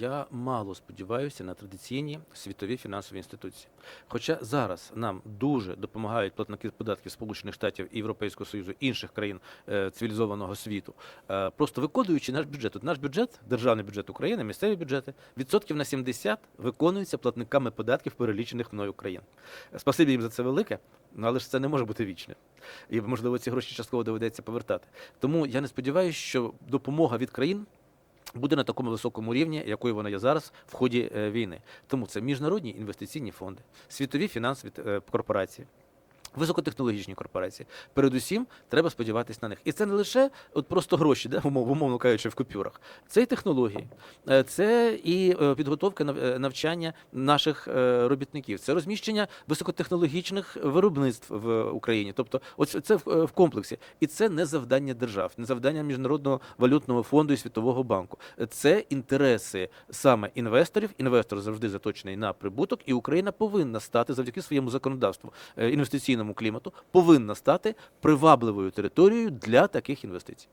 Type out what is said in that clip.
Я мало сподіваюся на традиційні світові фінансові інституції. Хоча зараз нам дуже допомагають платники податків Сполучених Штатів і Європейського Союзу інших країн е, цивілізованого світу, е, просто виконуючи наш бюджет. От наш бюджет, державний бюджет України, місцеві бюджети, відсотків на 70 виконуються платниками податків перелічених мною країн. Спасибі їм за це велике, але ж це не може бути вічне. І можливо ці гроші частково доведеться повертати. Тому я не сподіваюся, що допомога від країн буде на такому високому рівні, якою вона є зараз в ході е, війни. Тому це міжнародні інвестиційні фонди, світові фінансові е, корпорації. Високотехнологічні корпорації. Передусім, треба сподіватися на них. І це не лише от просто гроші, да, умов, умовно кажучи, в купюрах. Це і технології, е, це і е, підготовка е, навчання наших робітників, це розміщення високотехнологічних виробництв в Україні. Тобто, ось це в, комплексі. І це не завдання держав, не завдання Міжнародного валютного фонду і Світового банку. Це інтереси саме інвесторів. Інвестор завжди заточений на прибуток, і Україна повинна стати завдяки своєму законодавству е, інвестиційному клімату, повинна стати привабливою територією для таких інвестицій.